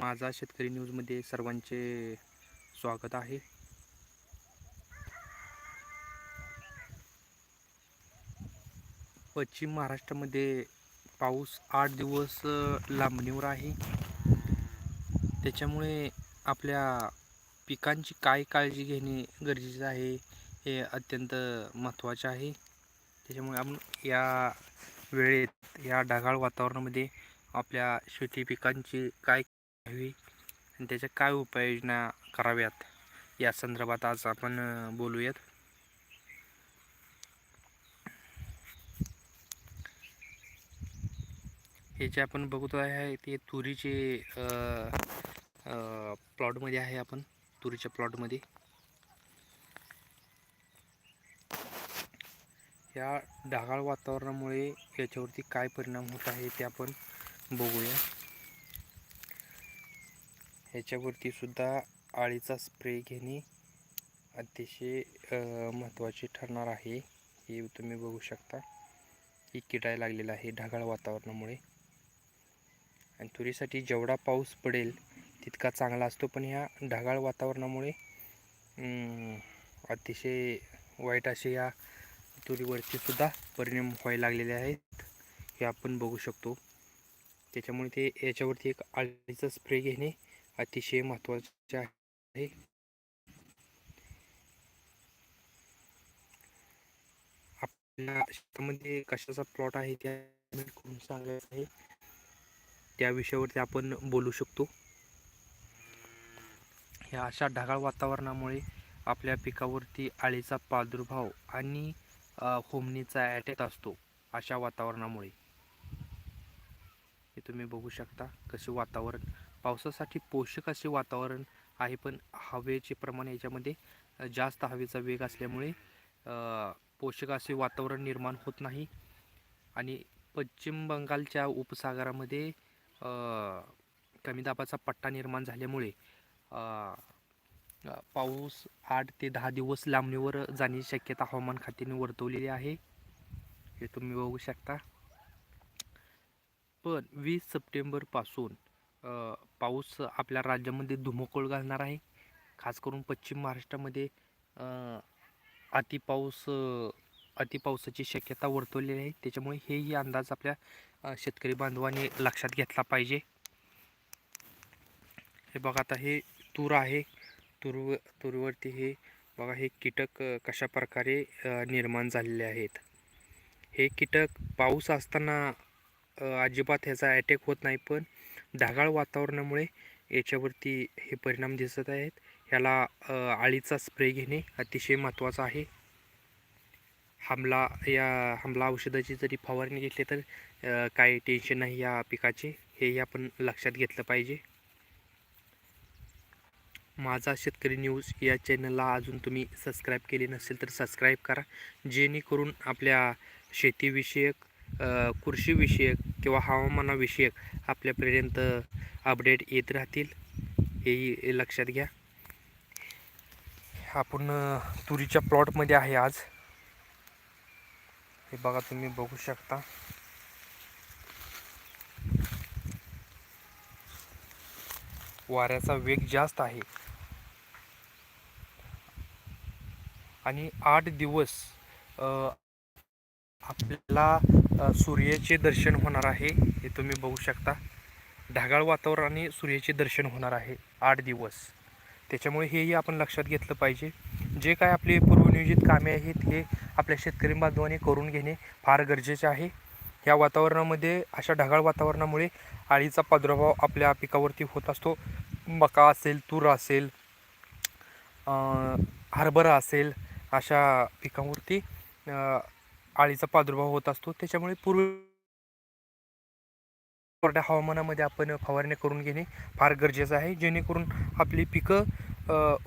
माझा शेतकरी न्यूजमध्ये सर्वांचे स्वागत आहे. पश्चिम महाराष्ट्रामध्ये पाऊस आठ दिवस लांबणीवर आहे. त्याच्यामुळे आपल्या पिकांची काय काळजी घेणे गरजेचं आहे हे अत्यंत महत्त्वाचे आहे. त्याच्यामुळे आपण या वेळेत या ढगाळ वातावरणामध्ये आपल्या शेती पिकांची काय घ्यावी आणि त्याच्या काय उपाययोजना कराव्यात? या संदर्भात आज आपण बोलूयात. हे जे आपण बघतो आहे ते तुरीचे प्लॉटमध्ये आहे आपण तुरीच्या प्लॉटमध्ये. या ढगाळ वातावरणामुळे याच्यावरती काय परिणाम होत आहे ते आपण बघूया. ह्याच्यावरती सुद्धा आळीचा स्प्रे घेणे अतिशय महत्त्वाचे ठरणार आहे. हे तुम्ही बघू शकता. ही किडाय लागलेला आहे ढगाळ वातावरणामुळे. आणि तुरीसाठी जेवढा पाऊस पडेल तितका चांगला असतो. पण ह्या ढगाळ वातावरणामुळे अतिशय वाईट असे या तुरीवरती सुद्धा परिणाम व्हायला लागलेले आहेत. हे आपण बघू शकतो. त्याच्यामुळे ते याच्यावरती एक आळीचा स्प्रे घेणे अतिशय महत्त्वाचे आहे. आपल्या शेतामध्ये कशाचा प्लॉट आहे त्या करून सांगायचं आहे. त्या विषयावरती आपण बोलू शकतो. ह्या अशा ढगाळ वातावरणामुळे आपल्या पिकावरती आळीचा प्रादुर्भाव आणि होमणीचा अटॅक असतो अशा वातावरणामुळे. हे तुम्ही बघू शकता कसे वातावरण पावसासाठी पोषक असे वातावरण आहे पण हवेचे प्रमाण याच्यामध्ये जास्त हवेचा वेग असल्यामुळे पोषक असे वातावरण निर्माण होत नाही. आणि पश्चिम बंगालच्या उपसागरामध्ये कमी दाबाचा पट्टा निर्माण झाल्यामुळे पाऊस आठ ते दहा दिवस लांबणीवर जाण्याची शक्यता हवामान खात्याने वर्तवलेली आहे. हे तुम्ही बघू शकता. पण वीस सप्टेंबरपासून पाऊस आपल्या राज्यामध्ये धुमकूळ घालणार आहे. खास करून पश्चिम महाराष्ट्रामध्ये अतिपाऊस अतिपावसाची शक्यता वर्तवलेली आहे. त्याच्यामुळे हेही अंदाज आपल्या शेतकरी बांधवांनी लक्षात घेतला पाहिजे. हे बघा आता हे तूर आहे. तूर तूरवरती हे बघा हे कीटक कशा प्रकारे निर्माण झालेले आहेत. हे कीटक पाऊस असताना अजिबात ह्याचा अटॅक होत नाही पण ढगाळ वातावरणामुळे याच्यावरती हे परिणाम दिसत आहेत. ह्याला आळीचा स्प्रे घेणे अतिशय महत्त्वाचं आहे. हमला या हमला औषधाची जरी फवारणी घेतली तर काही टेन्शन नाही या पिकाचे. हेही आपण लक्षात घेतलं पाहिजे. माझा शेतकरी न्यूज या चॅनलला अजून तुम्ही सबस्क्राईब केले नसेल तर सबस्क्राईब करा. जेणेकरून आपल्या शेतीविषयक कृषीविषयक किंवा हवामानाविषयक आपल्यापर्यंत अपडेट येत राहतील हेही लक्षात घ्या. आपण तुरीच्या प्लॉटमध्ये आहे आज. हे बघा तुम्ही बघू शकता. वाऱ्याचा वेग जास्त आहे. आणि आठ दिवस आपल्याला सूर्याचे दर्शन होणार आहे हे तुम्ही बघू शकता. ढगाळ वातावरणाने सूर्याचे दर्शन होणार आहे आठ दिवस. त्याच्यामुळे हेही आपण लक्षात घेतलं पाहिजे. जे काय आपले पूर्वनियोजित कामे आहेत हे आपल्या शेतकरी बांधवाने करून घेणे फार गरजेचे आहे. या वातावरणामध्ये अशा ढगाळ वातावरणामुळे आळीचा प्रादुर्भाव आपल्या पिकावरती होत असतो. मका असेल तूर असेल हरभरा असेल अशा पिकांवरती आळीचा प्रादुर्भाव होत असतो. त्याच्यामुळे पूर्व कोरड्या हवामानामध्ये आपण फवारणी करून घेणे फार गरजेचं आहे. जेणेकरून आपली पिकं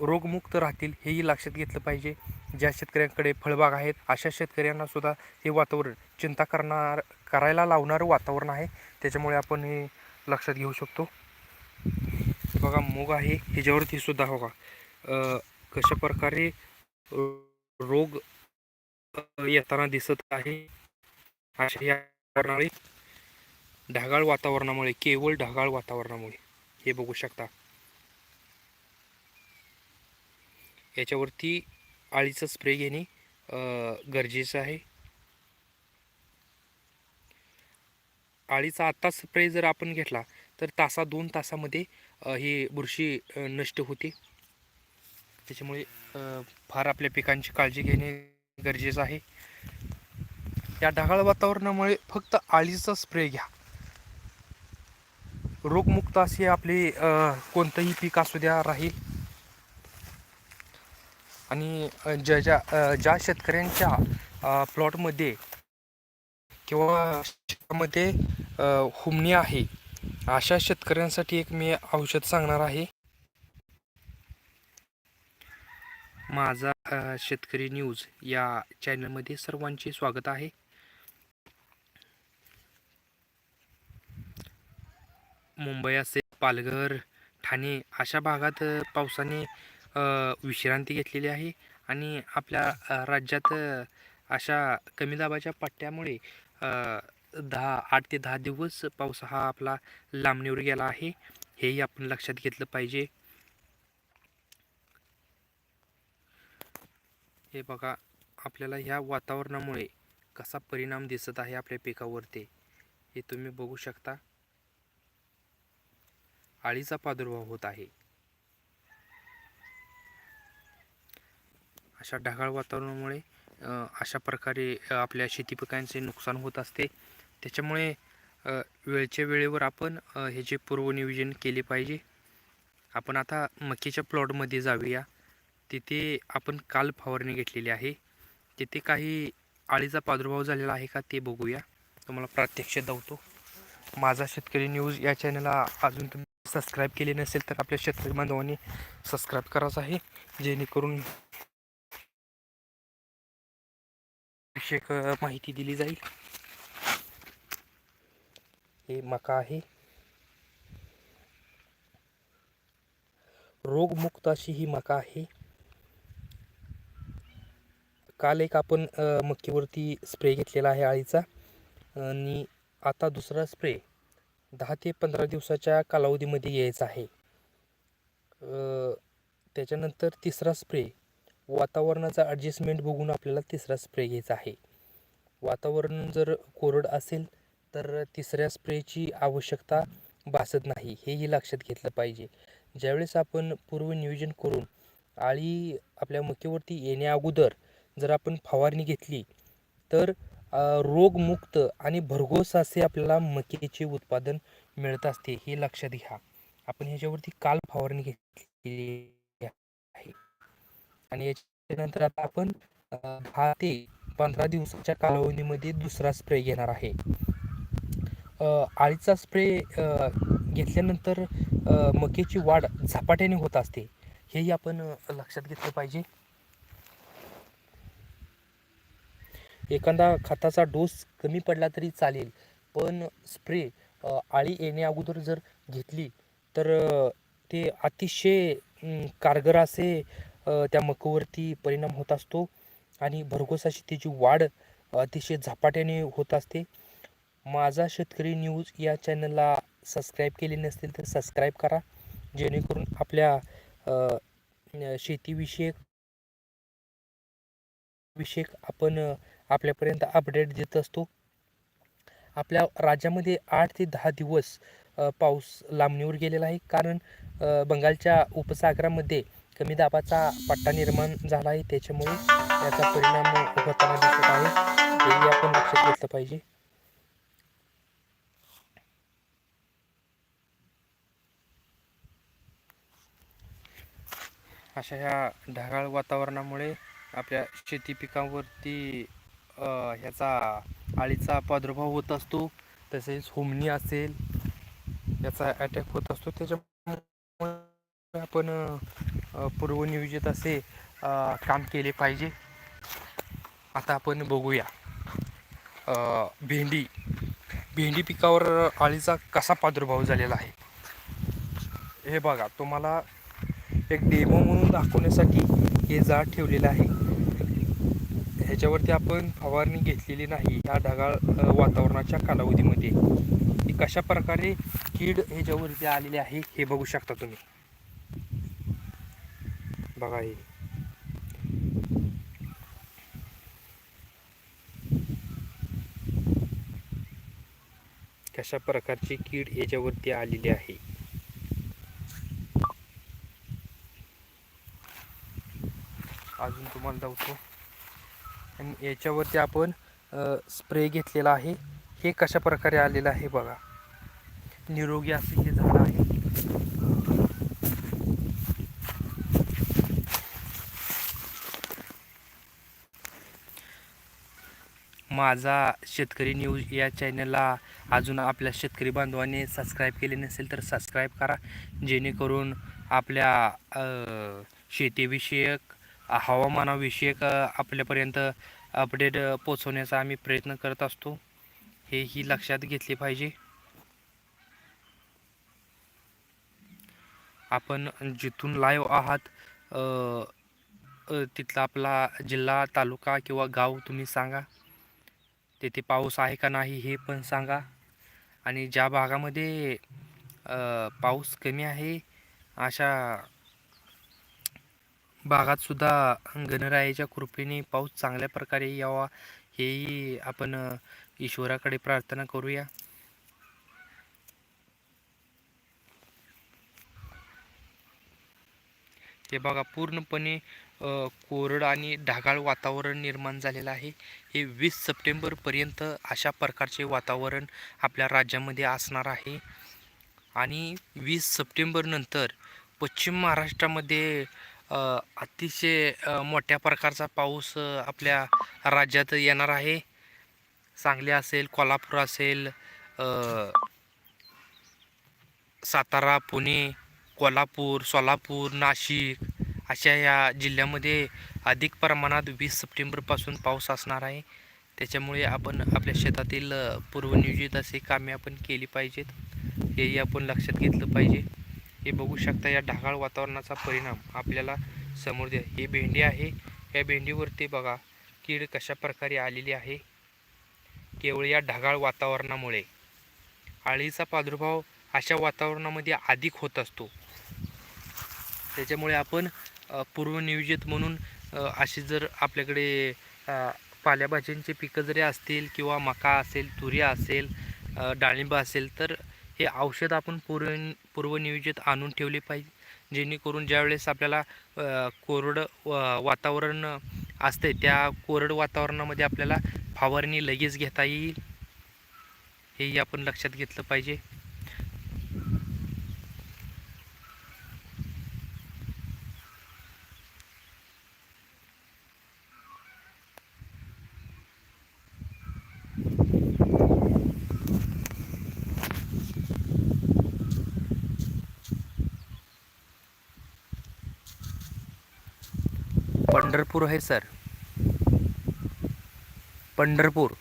रोगमुक्त राहतील हेही लक्षात घेतलं पाहिजे. ज्या शेतकऱ्यांकडे फळबाग आहेत अशा शेतकऱ्यांना सुद्धा हे वातावरण चिंता करणार करायला लावणारं वातावरण आहे. त्याच्यामुळे आपण हे लक्षात घेऊ शकतो. बघा मूग आहे. ह्याच्यावरती सुद्धा बघा. कशा प्रकारे रोग येताना दिसत आहे. अशा या कारणामुळे ढगाळ वातावरणामुळे केवळ ढगाळ वातावरणामुळे. हे बघू शकता. याच्यावरती आळीचा स्प्रे घेणे गरजेचं आहे. आळीचा आत्ता स्प्रे जर आपण घेतला तर तासा दोन तासामध्ये ही बुरशी नष्ट होते. त्याच्यामुळे फार आपल्या पिकांची काळजी घेणे गरजेचं आहे. या ढगाळ वातावरणामुळे फक्त आळीचा स्प्रे घ्या. रोगमुक्त असे आपले कोणतंही पीक असू द्या राहील. आणि ज्या ज्या ज्या शेतकऱ्यांच्या प्लॉटमध्ये किंवा शेतामध्ये हुमणी आहे अशा शेतकऱ्यांसाठी एक मी औषध सांगणार आहे. माझा शेतकरी न्यूज या चॅनलमध्ये सर्वांचे स्वागत आहे. मुंबई असेल पालघर ठाणे अशा भागात पावसाने विश्रांती घेतलेली आहे आणि आपल्या राज्यात अशा कमी दाबाच्या पट्ट्यामुळे दहा आठ ते दहा दिवस पाऊस हा आपला लांबणीवर गेला आहे. हेही आपण लक्षात घेतलं पाहिजे. हे बघा आपल्याला ह्या वातावरणामुळे कसा परिणाम दिसत आहे आपल्या पिकावरती हे तुम्ही बघू शकता. आळीचा प्रादुर्भाव होत आहे. अशा ढगाळ वातावरणामुळे अशा प्रकारे आपल्या शेती पिकांचे नुकसान होत असते. त्याच्यामुळे वेळच्या वेळेवर आपण हे जे पूर्वनियोजन केले पाहिजे आपण आता मकीच्या प्लॉटमध्ये जाऊया. तिथे आपण काल फवारणी घेतलेली आहे. तिथे काही आळीचा प्रादुर्भाव झालेला आहे का ते बघूया. तुम्हाला प्रात्यक्ष दावतो माझा शेतकरी न्यूज या चॅनलला अजून तुम्ही सबस्क्राईब केले नसेल तर आपल्या शेतकरी बांधवांनी सबस्क्राईब करायचं आहे. जेणेकरून विषयक माहिती दिली जाईल. हे मका आहे. रोगमुक्त अशी ही मका आहे. काल एक आपण मक्कीवरती स्प्रे घेतलेला आहे आळीचा. आणि आता दुसरा स्प्रे दहा ते पंधरा दिवसाच्या कालावधीमध्ये यायचा आहे. त्याच्यानंतर तिसरा स्प्रे वातावरणाचा ॲडजस्टमेंट बघून आपल्याला तिसरा स्प्रे घ्यायचा आहे. वातावरण जर कोरड असेल तर तिसऱ्या स्प्रेची आवश्यकता भासत नाही. हेही लक्षात घेतलं पाहिजे. ज्यावेळेस आपण पूर्व नियोजन करून आळी आपल्या मक्यावरती येण्या अगोदर जर आपण फवारणी घेतली तर रोगमुक्त आणि भरघोस असे आपल्याला मक्याचे उत्पादन मिळत असते हे लक्षात घ्या. आपण ह्याच्यावरती काल फवारणी घेतली आहे. आणि याच्यानंतर आता आपण दहा ते पंधरा दिवसाच्या कालावधीमध्ये दुसरा स्प्रे घेणार आहे. आळीचा स्प्रे घेतल्यानंतर मकेची मक्याची वाढ झपाट्याने होत असते. हेही आपण लक्षात घेतलं पाहिजे. एखादा खताचा डोस कमी पडला तरी चालेल. पण स्प्रे आळी येणे अगोदर जर घेतली तर ते अतिशय कारगर असे त्या मकवरती परिणाम होत असतो. आणि भरघोस अशी त्याची वाढ अतिशय झपाट्याने होत असते. माझा शेतकरी न्यूज या चॅनलला सबस्क्राईब केले नसतील तर सबस्क्राईब करा. जेणेकरून आपल्या शेतीविषयक विषयक आपण आपल्यापर्यंत अपडेट देत असतो. आपल्या राज्यामध्ये आठ ते दहा दिवस पाऊस लांबणीवर गेलेला आहे. कारण बंगालच्या उपसागरामध्ये कमी दाबाचा पट्टा निर्माण झाला आहे. त्याच्यामुळे याचा परिणाम होताना दिसत आहे. हेही आपण लक्षात घेतलं पाहिजे. अशा ह्या ढगाळ वातावरणामुळे आपल्या शेती पिकांवरती ह्याचा आळीचा प्रादुर्भाव होत असतो तसेच होमनी असेल याचा अटॅक होत असतो. त्याच्यामुळे आपण पूर्वनियोजित असे काम केले पाहिजे. आता आपण बघूया भेंडी भेंडी पिकावर आळीचा कसा प्रादुर्भाव झालेला आहे? हे बघा तुम्हाला एक डेमो म्हणून दाखवण्यासाठी हे जाळ ठेवलेलं आहे. ह्याच्यावरती आपण फवारणी घेतलेली नाही. ह्या ढगाळ वातावरणाच्या कालावधीमध्ये. कशा प्रकारे कीड ह्याच्यावरती आलेली आहे हे बघू शकता तुम्ही. बघा हे. कशा प्रकारची कीड याच्यावरती आलेली आहे. अजून तुम्हाला दावतो आणि याच्यावरती आपण स्प्रे घेतलेला आहे. हे कशा प्रकारे आलेलं आहे बघा. निरोगी असे हे झाड आहे. माझा शेतकरी न्यूज या चॅनलला अजून आपल्या शेतकरी बांधवांनी सबस्क्राईब केले नसेल तर सबस्क्राईब करा. जेणेकरून आपल्या शेतीविषयक हवामानाविषयक आपल्यापर्यंत अपडेट पोचवण्याचा आम्ही प्रयत्न करत असतो. हेही लक्षात घेतले पाहिजे. आपण जिथून लाईव्ह आहात तिथला आपला जिल्हा तालुका किंवा गाव तुम्ही सांगा. तेथे पाऊस आहे का नाही हे पण सांगा. आणि ज्या भागामध्ये पाऊस कमी आहे अशा भागात सुद्धा गणरायाच्या कृपेने पाऊस चांगल्या प्रकारे यावा हेही आपण ईश्वराकडे प्रार्थना करूया. हे बघा पूर्णपणे कोरड आणि ढगाळ वातावरण निर्माण झालेलं आहे. हे वीस सप्टेंबरपर्यंत अशा प्रकारचे वातावरण आपल्या राज्यामध्ये असणार आहे. आणि वीस सप्टेंबरनंतर पश्चिम महाराष्ट्रामध्ये अतिशय मोठ्या प्रकारचा पाऊस आपल्या राज्यात येणार आहे. सांगली असेल कोल्हापूर असेल सातारा पुणे कोल्हापूर सोलापूर नाशिक अशा या जिल्ह्यामध्ये अधिक प्रमाणात वीस सप्टेंबरपासून पाऊस असणार आहे. त्याच्यामुळे आपण आपल्या शेतातील पूर्वनियोजित असे कामे आपण केली पाहिजेत. हेही आपण लक्षात घेतलं पाहिजे. हे बघू शकता या ढगाळ वातावरणाचा परिणाम आपल्याला समोर द्या ही भेंडी आहे. या भेंडीवरती बघा कीड कशा प्रकारे आलेली आहे. केवळ या ढगाळ वातावरणामुळे. आळीचा प्रादुर्भाव अशा वातावरणामध्ये अधिक होत असतो. त्याच्यामुळे आपण पूर्वनियोजित म्हणून अशी जर आपल्याकडे अ, पिकं जरी असतील किंवा मका असेल तुरी असेल डाळिंब असेल तर हे औषध आपण पूर्व पूर्वनियोजित आणून ठेवले पाहिजे. जेणेकरून ज्यावेळेस आपल्याला कोरड वातावरण असते त्या कोरड वातावरणामध्ये आपल्याला फवारणी लगेच घेता येईल. हेही आपण लक्षात घेतलं पाहिजे. पंढरपूर आहे सर. पंढरपूर.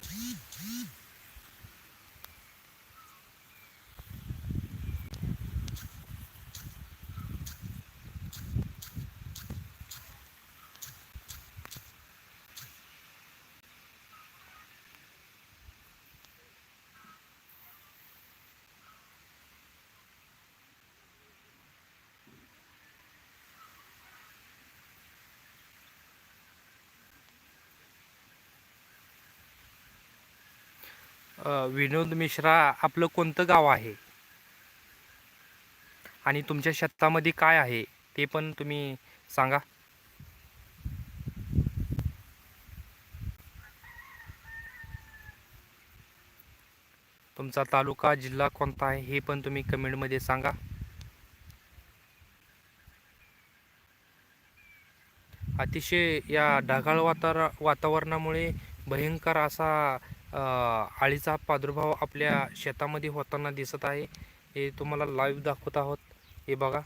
विनोद मिश्रा आपलं कोणतं गाव आहे? आणि तुमच्या शेतामध्ये काय आहे? ते पण तुम्ही सांगा. तुमचा तालुका जिल्हा कोणता आहे हे पण तुम्ही कमेंटमध्ये सांगा. अतिशय या ढगाळ वातावरण वातावरणामुळे भयंकर असा आळीचा प्रादुर्भाव आपल्या शेतामध्ये होताना दिसत आहे. हे तुम्हाला लाईव्ह दाखवत आहोत. हे बघा.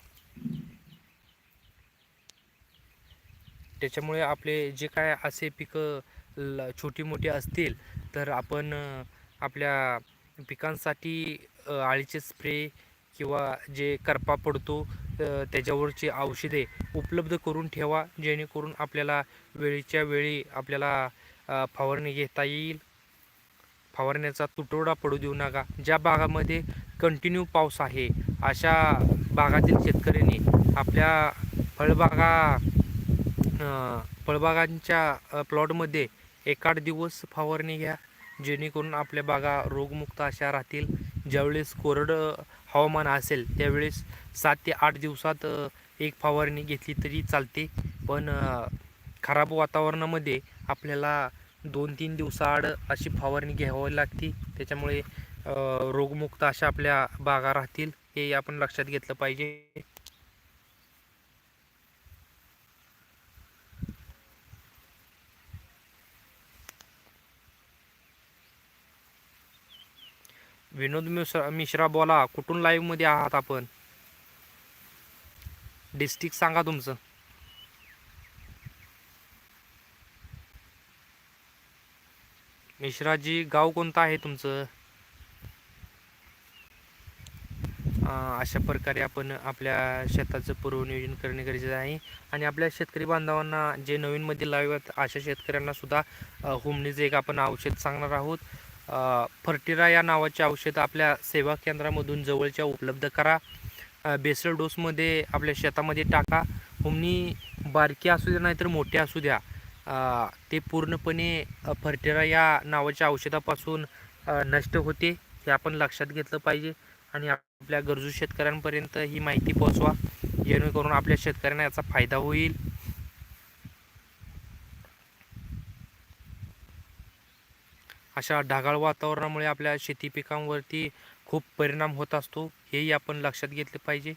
त्याच्यामुळे आपले जे काय असे पिकं ल छोटी मोठी असतील तर आपण आपल्या पिकांसाठी आळीचे स्प्रे किंवा जे करपा पडतो त्याच्यावरची औषधे उपलब्ध करून ठेवा जेणेकरून आपल्याला वेळेच्या वेळी आपल्याला फवारणी घेता येईल. फवारण्याचा तुटवडा पडू देऊ नका. ज्या भागामध्ये कंटिन्यू पाऊस आहे अशा भागातील शेतकऱ्यांनी आपल्या फळबागा फळबागांच्या प्लॉटमध्ये एक आठ दिवस फवारणी घ्या. जेणेकरून आपल्या बागा रोगमुक्त अशा राहतील. ज्यावेळेस कोरडं हवामान असेल त्यावेळेस सात ते आठ दिवसात एक फवारणी घेतली तरी चालते. पण खराब वातावरणामध्ये आपल्याला दोन तीन दिवसाआड अशी फवारणी घ्यावी लागते. त्याच्यामुळे रोगमुक्त अशा आपल्या बागा राहतील हे आपण लक्षात घेतलं पाहिजे. विनोद मिश्रा मिश्रा बोला कुठून लाईव्हमध्ये आहात आपण? डिस्ट्रिक्ट सांगा तुमचं. मिश्राजी गाव कोणतं आहे तुमचं? अशा प्रकारे आपण आपल्या शेताचं पूर्वनियोजन करणे गरजेचं आहे. आणि आपल्या शेतकरी बांधवांना जे नवीनमध्ये लावत अशा शेतकऱ्यांनासुद्धा सुद्धा एक आपण औषध सांगणार आहोत. फर्टिरा या नावाचे औषध आपल्या सेवा केंद्रामधून जवळच्या उपलब्ध करा. बेसल डोसमध्ये आपल्या शेतामध्ये टाका. हुमणी बारकी असू द्या नाहीतर मोठी असू द्या. ते पूर्णपणे फर्टेरा या नावाच्या औषधापासून नष्ट होते हे आपण लक्षात घेतलं पाहिजे. आणि आपल्या गरजू शेतकऱ्यांपर्यंत ही माहिती पोहोचवा जेणेकरून आपल्या शेतकऱ्यांना याचा फायदा होईल. अशा ढगाळ वातावरणामुळे आपल्या शेती पिकांवरती खूप परिणाम होत असतो हेही आपण लक्षात घेतले पाहिजे.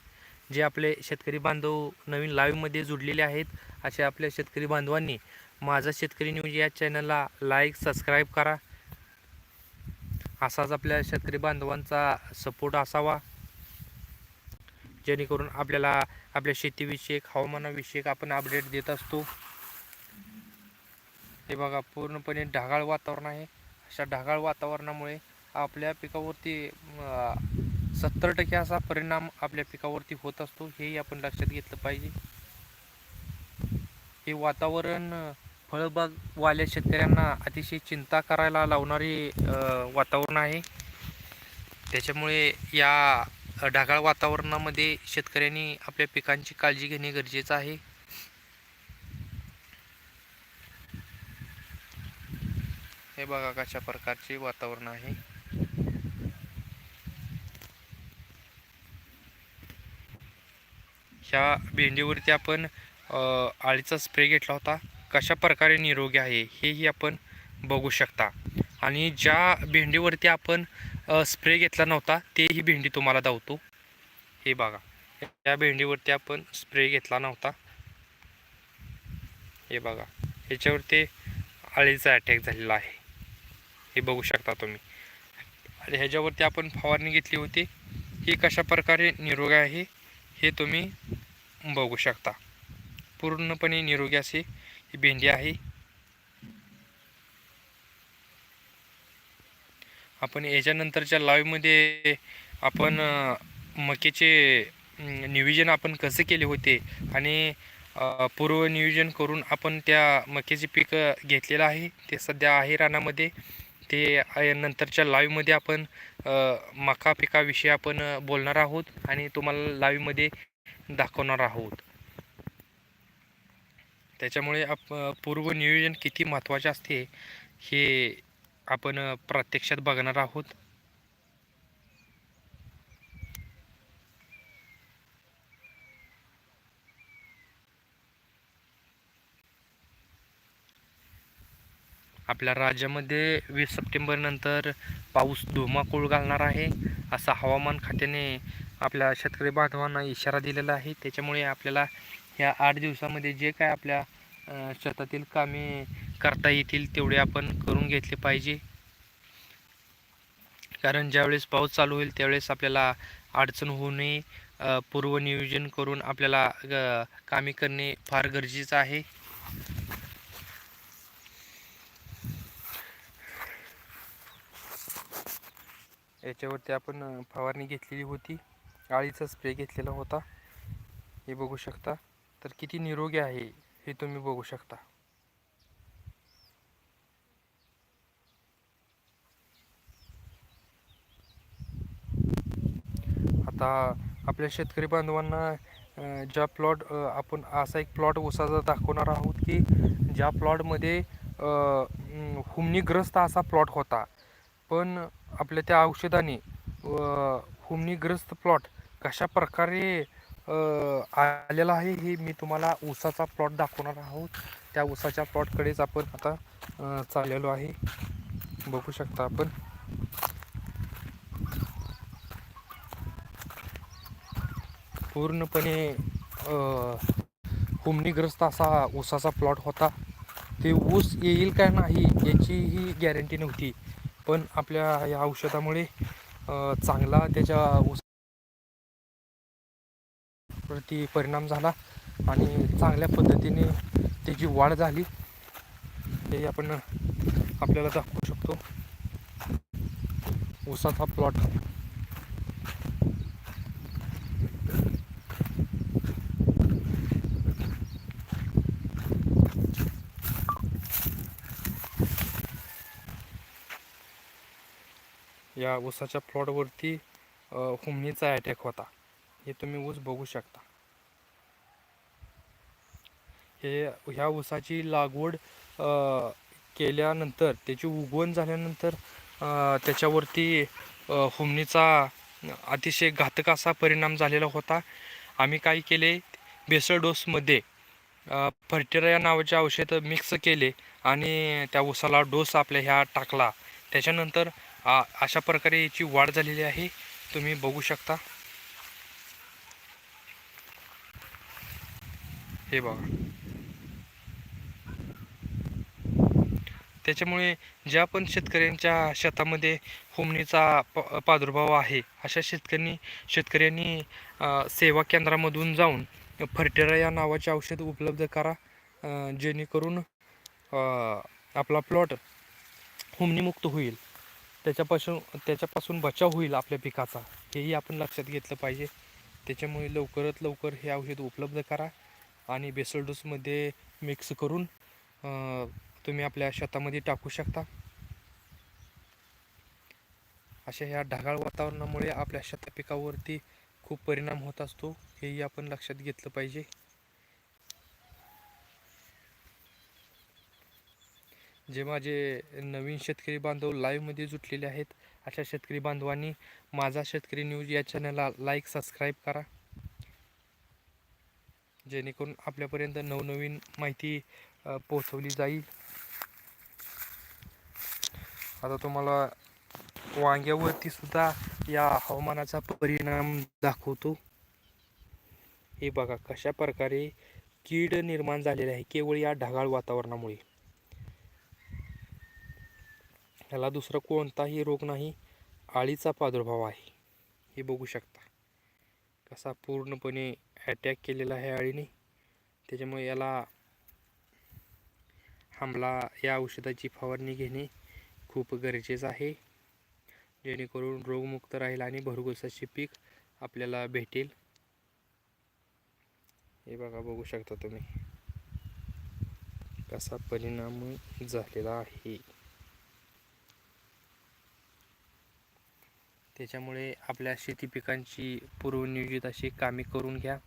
जे आपले शेतकरी बांधव नवीन लाईव्हमध्ये जुडलेले आहेत अशा आपल्या शेतकरी बांधवांनी माझा शेतकरी न्यूज या चॅनलला लाईक सबस्क्राईब करा. असाच आपल्या शेतकरी बांधवांचा सपोर्ट असावा. जेणेकरून आपल्याला आपल्या शेतीविषयक हवामानाविषयक आपण अपडेट देत असतो. हे बघा पूर्णपणे ढगाळ वातावरण आहे. अशा ढगाळ वातावरणामुळे आपल्या पिकावरती सत्तर टक्के असा परिणाम आपल्या पिकावरती होत असतो. हेही आपण लक्षात घेतलं पाहिजे. हे वातावरण फळबागवाल्या शेतकऱ्यांना अतिशय चिंता करायला लावणारी वातावरण आहे. त्याच्यामुळे या ढगाळ वातावरणामध्ये शेतकऱ्यांनी आपल्या पिकांची काळजी घेणे गरजेचं आहे. हे बघा कशा प्रकारचे वातावरण आहे. ह्या भेंडीवरती आपण आळीचा स्प्रे घेतला होता. कशा प्रकारे निरोगी आहे हेही आपण बघू शकता. आणि ज्या भेंडीवरती आपण स्प्रे घेतला नव्हता तेही भेंडी तुम्हाला दावतो. हे बघा. या भेंडीवरती आपण स्प्रे घेतला नव्हता. हे बघा. ह्याच्यावरती आळीचा अटॅक झालेला आहे. हे बघू शकता तुम्ही. आणि ह्याच्यावरती आपण फवारणी घेतली होती. ही कशा प्रकारे निरोगी आहे हे तुम्ही बघू शकता. पूर्णपणे निरोगी असे ही भेंडी आहे. आपण याच्यानंतरच्या लाईव्हमध्ये आपण मकेचे नियोजन आपण कसे केले होते आणि पूर्व नियोजन करून आपण त्या मकेचे पीक घेतलेलं आहे ते सध्या आहे रानामध्ये. ते नंतरच्या लाईव्हमध्ये आपण मका पिकाविषयी आपण बोलणार आहोत आणि तुम्हाला लाईव्हमध्ये दाखवणार आहोत. त्याच्यामुळे आप पूर्व नियोजन किती महत्त्वाचे असते हे आपण प्रत्यक्षात बघणार आहोत. आपल्या राज्यामध्ये वीस सप्टेंबरनंतर पाऊस धुमाकूळ घालणार आहे असा हवामान खात्याने आपल्या शेतकरी बांधवांना इशारा दिलेला आहे. त्याच्यामुळे आपल्याला ह्या आठ दिवसामध्ये जे काय आपल्या शेतातील कामे करता येतील तेवढे आपण करून घेतले पाहिजे. कारण ज्यावेळेस पाऊस चालू होईल त्यावेळेस आपल्याला अडचण होऊ नये. पूर्वनियोजन करून आपल्याला कामे करणे फार गरजेचं आहे. याच्यावरती आपण फवारणी घेतलेली होती. आळीचा स्प्रे घेतलेला होता. हे बघू शकता. तर किती निरोगी आहे हे तुम्ही बघू शकता. आता आपल्या शेतकरी बांधवांना ज्या प्लॉट आपण असा एक प्लॉट उसाचा दाखवणार आहोत की ज्या प्लॉटमध्ये हुमनीग्रस्त असा प्लॉट होता. पण आपल्या त्या औषधाने हुमनीग्रस्त प्लॉट कशा प्रकारे आलेला आहे. हे मी तुम्हाला ऊसाचा प्लॉट दाखवणार आहोत. त्या ऊसाच्या प्लॉटकडेच आपण आता चाललेलो आहे. बघू शकता आपण. पूर्णपणे अ, हुमणीग्रस्त असा ऊसाचा प्लॉट होता. ते ऊस येईल का नाही याचीही गॅरंटी नव्हती. पण आपल्या या औषधामुळे चांगला त्याच्या ऊस पिकावरती परिणाम झाला आणि चांगल्या पद्धतीने त्याची वाढ झाली. हे आपण आपल्याला दाखवू शकतो. ऊसाचा प्लॉट. या ऊसाच्या प्लॉटवरती हुमणीचा अटॅक होता. हे तुम्ही ऊस बघू शकता. हे ह्या ऊसाची लागवड केल्यानंतर त्याची उगवण झाल्यानंतर त्याच्यावरती हुमणीचा अतिशय घातक असा परिणाम झालेला होता. आम्ही काय केले? बेसळ डोसमध्ये फर्टिरा या नावाचे औषध मिक्स केले आणि त्या ऊसाला डोस आपल्या ह्या टाकला. त्याच्यानंतर आ, अशा प्रकारे याची वाढ झालेली आहे. तुम्ही बघू शकता. हे बघा. त्याच्यामुळे ज्या पण शेतकऱ्यांच्या शेतामध्ये होमणीचा प प्रादुर्भाव आहे अशा शेतकऱ्यांनी शेतकऱ्यांनी सेवा केंद्रामधून जाऊन फर्टेरा या नावाचे औषध उपलब्ध करा जेणेकरून आपला प्लॉट हुमणीमुक्त होईल. त्याच्यापासून त्याच्यापासून बचाव होईल आपल्या पिकाचा. हेही आपण लक्षात घेतलं पाहिजे. त्याच्यामुळे लवकरात लवकर हे औषध उपलब्ध करा. आणि बेसल डोसमध्ये मिक्स करून तुम्ही आपल्या शेतामध्ये टाकू शकता. अशा ह्या ढगाळ वातावरणामुळे आपल्या शेता पिकावरती खूप परिणाम होत असतो हेही आपण लक्षात घेतलं पाहिजे. जे माझे नवीन शेतकरी बांधव लाईव्हमध्ये जुटलेले आहेत अशा शेतकरी बांधवांनी माझा शेतकरी न्यूज या चॅनलला लाईक सबस्क्राईब करा. जेणेकरून आपल्यापर्यंत नवनवीन माहिती पोहोचवली जाईल. आता तुम्हाला वांग्यावरती सुद्धा या हवामानाचा परिणाम दाखवतो. हे बघा कशा प्रकारे कीड निर्माण झालेले आहे केवळ या ढगाळ वातावरणामुळे. ह्याला दुसरा कोणताही रोग नाही आळीचा प्रादुर्भाव आहे. हे बघू शकता. कसा पूर्णपणे अटॅक केलेला आहे अळीने. त्याच्यामुळे याला हमला या औषधाची फवारणी घेणे खूप गरजेचं आहे. जेणेकरून रोगमुक्त राहील आणि भरघोसाचे पीक आपल्याला भेटेल. हे बघा बघू शकता तुम्ही कसा परिणाम झालेला आहे. त्याच्यामुळे आपल्या शेती पिकांची पूर्वनियोजित अशी कामे करून घ्या.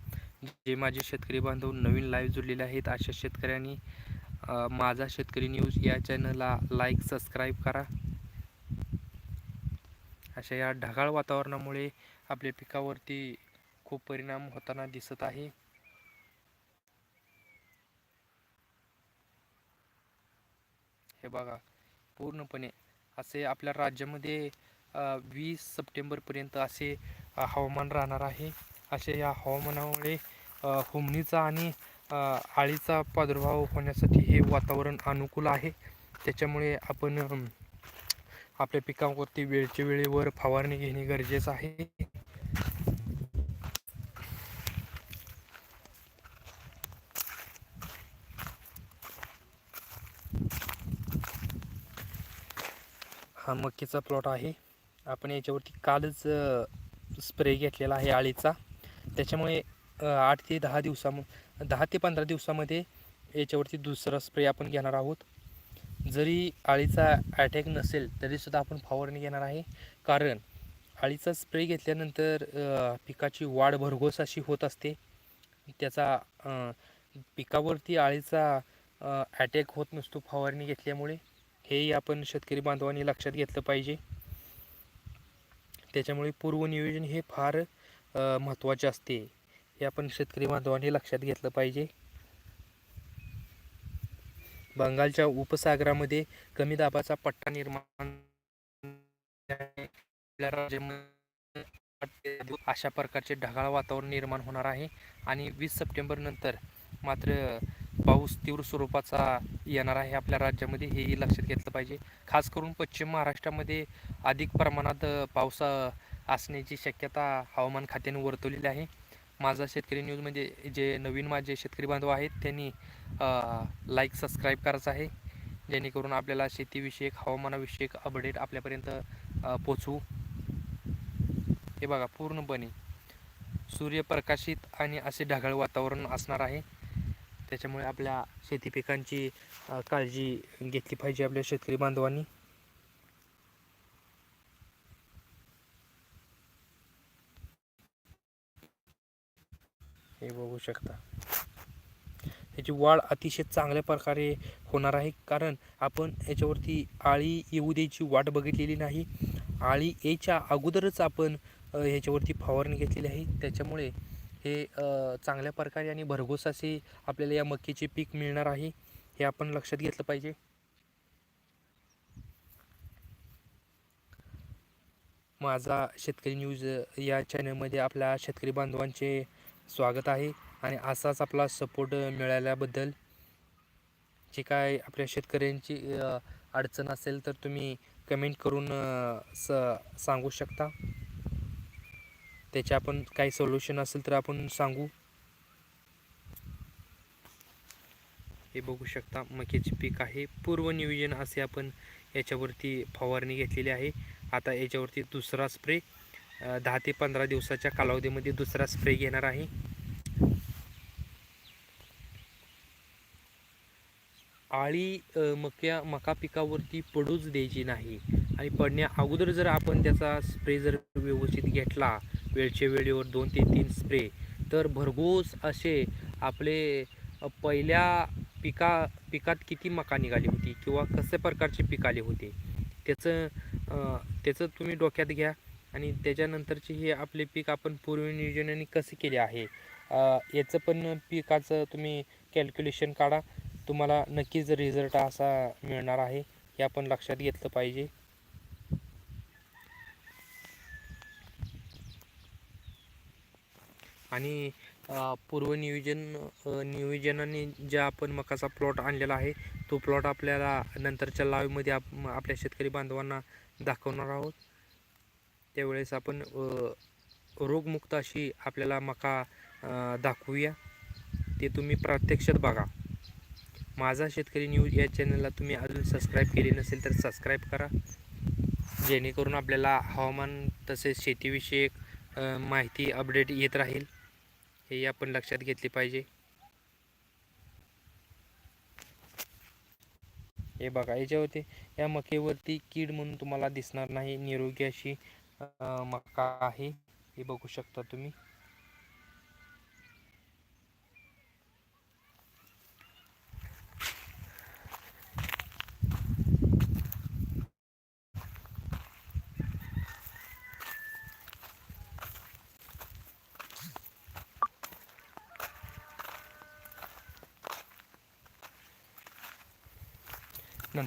जे माझे शेतकरी बांधव नवीन लाईव्ह जुळलेले आहेत अशा शेतकऱ्यांनी माझा शेतकरी न्यूज या चॅनलला लाईक सबस्क्राईब करा. अशा या ढगाळ वातावरणामुळे आपल्या पिकावरती खूप परिणाम होताना दिसत आहे. हे बघा पूर्णपणे असे आपल्या राज्यामध्ये वीस सप्टेंबरपर्यंत असे हवामान राहणार आहे. असे या हवामानामुळे हुमणीचा आणि आळीचा प्रादुर्भाव होण्यासाठी हे वातावरण अनुकूल आहे. त्याच्यामुळे आपण आपल्या पिकांवरती वेळच्या वेळेवर फवारणी घेणे गरजेचं आहे. हा मक्कीचा प्लॉट आहे. आपण याच्यावरती कालच स्प्रे घेतलेला आहे आळीचा. त्याच्यामुळे आठ ते दहा दिवसा दहा ते पंधरा दिवसामध्ये याच्यावरती दुसरा स्प्रे आपण घेणार आहोत. जरी आळीचा अटॅक नसेल तरीसुद्धा आपण फवारणी घेणार आहे. कारण आळीचा स्प्रे घेतल्यानंतर पिकाची वाढ भरघोस अशी होत असते. त्याचा पिकावरती आळीचा अटॅक होत नसतो फवारणी घेतल्यामुळे. हेही आपण शेतकरी बांधवांनी लक्षात घेतलं पाहिजे. त्याच्यामुळे पूर्वनियोजन हे फार महत्त्वाचे असते. हे आपण शेतकरी बांधवांनी लक्षात घेतलं पाहिजे. बंगालच्या उपसागरामध्ये कमी दाबाचा पट्टा निर्माण अशा प्रकारचे ढगाळ वातावरण निर्माण होणार आहे. आणि वीस सप्टेंबर नंतर मात्र पाऊस तीव्र स्वरूपाचा येणार आहे आपल्या राज्यामध्ये हेही लक्षात घेतलं पाहिजे. खास करून पश्चिम महाराष्ट्रामध्ये अधिक प्रमाणात पाऊस असण्याची शक्यता हवामान खात्याने वर्तवलेली आहे. माझा शेतकरी न्यूज म्हणजे जे नवीन माझे शेतकरी बांधव आहेत त्यांनी लाईक सबस्क्राईब करायचं आहे. जेणेकरून आपल्याला शेतीविषयक हवामानाविषयक अपडेट आपल्यापर्यंत पोचवू हे बघा पूर्णपणे सूर्यप्रकाशित आणि असे ढगाळ वातावरण असणार आहे. त्याच्यामुळे आपल्या शेती पिकांची काळजी घेतली पाहिजे आपल्या शेतकरी बांधवांनी. हे बघू शकता. याची वाढ अतिशय चांगल्या प्रकारे होणार आहे. कारण आपण याच्यावरती आळी येऊ द्यायची वाट बघितलेली नाही. आळी याच्या अगोदरच आपण याच्यावरती ह्याच्यावरती फवारणी घेतलेली आहे. त्याच्यामुळे हे चांगल्या प्रकारे आणि भरघोस असे आपल्याला या मक्कीचे पीक मिळणार आहे हे आपण लक्षात घेतलं पाहिजे. माझा शेतकरी न्यूज या चॅनलमध्ये आपल्या शेतकरी बांधवांचे स्वागत आहे आणि असाच आपला सपोर्ट मिळाल्याबद्दल. जे काय आपल्या शेतकऱ्यांची अडचण असेल तर तुम्ही कमेंट करून स सांगू शकता. त्याचे आपण काही सोल्युशन असेल तर आपण सांगू. हे बघू शकता मक्याचे पीक आहे. पूर्वनियोजन असे आपण याच्यावरती फवारणी घेतलेली आहे. आता याच्यावरती दुसरा स्प्रे दहा ते पंधरा दिवसाच्या कालावधीमध्ये दुसरा स्प्रे घेणार आहे. आळी मक्या मका पिकावरती पडूच द्यायची नाही. आणि पडण्या अगोदर जर आपण त्याचा स्प्रे जर व्यवस्थित घेतला वेळचे वेळेवर दोन ते तीन स्प्रे. तर भरघोस असे आपले पहिल्या पिका पिकात किती मका निघाली होती किंवा कशा प्रकारचे पीक आले होते त्याचं त्याचं तुम्ही डोक्यात घ्या. आणि त्याच्यानंतरचे हे आपले पीक आपण पूर्वनियोजनाने कसे केले आहे याचं पण पिकाचं तुम्ही कॅल्क्युलेशन काढा. तुम्हाला नक्कीच रिझल्ट असा मिळणार आहे. हे आपण लक्षात घेतलं पाहिजे. आणि पूर्व पूर्वनियोजन नियोजनाने ज्या आपण मकाचा प्लॉट आणलेला आहे तो प्लॉट आपल्याला नंतरच्या लाईव्हमध्ये आप आपल्या शेतकरी बांधवांना दाखवणार आहोत. त्यावेळेस आपण रोगमुक्त अशी आपल्याला मका दाखवूया. ते तुम्ही प्रत्यक्षात बघा. माझा शेतकरी न्यूज या चॅनलला तुम्ही अजून सबस्क्राईब केले नसेल तर सबस्क्राईब करा. जेणेकरून आपल्याला हवामान तसेच शेतीविषयक माहिती अपडेट येत राहील. हे आपण लक्षात घेतले पाहिजे. हे बघा याच्यावरती या मकेवरती कीड म्हणून तुम्हाला दिसणार नाही. निरोगी अशी मका आहे. हे बघू शकता तुम्ही.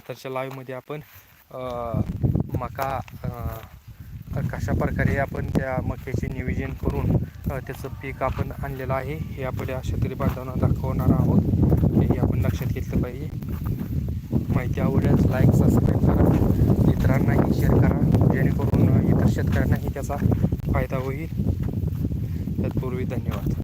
आत्ताच्या लाईव्हमध्ये आपण मका कशा प्रकारे आपण त्या मक्याचे नियोजन करून त्याचं पीक आपण आणलेलं आहे हे आपल्या शेतकरी बांधवांना दाखवणार आहोत. हे आपण लक्षात घेतलं पाहिजे. माहिती आवडल्यास लाईक सबस्क्राईब करा. इतरांनाही शेअर करा. जेणेकरून इतर शेतकऱ्यांनाही त्याचा फायदा होईल. तत्पूर्वी धन्यवाद.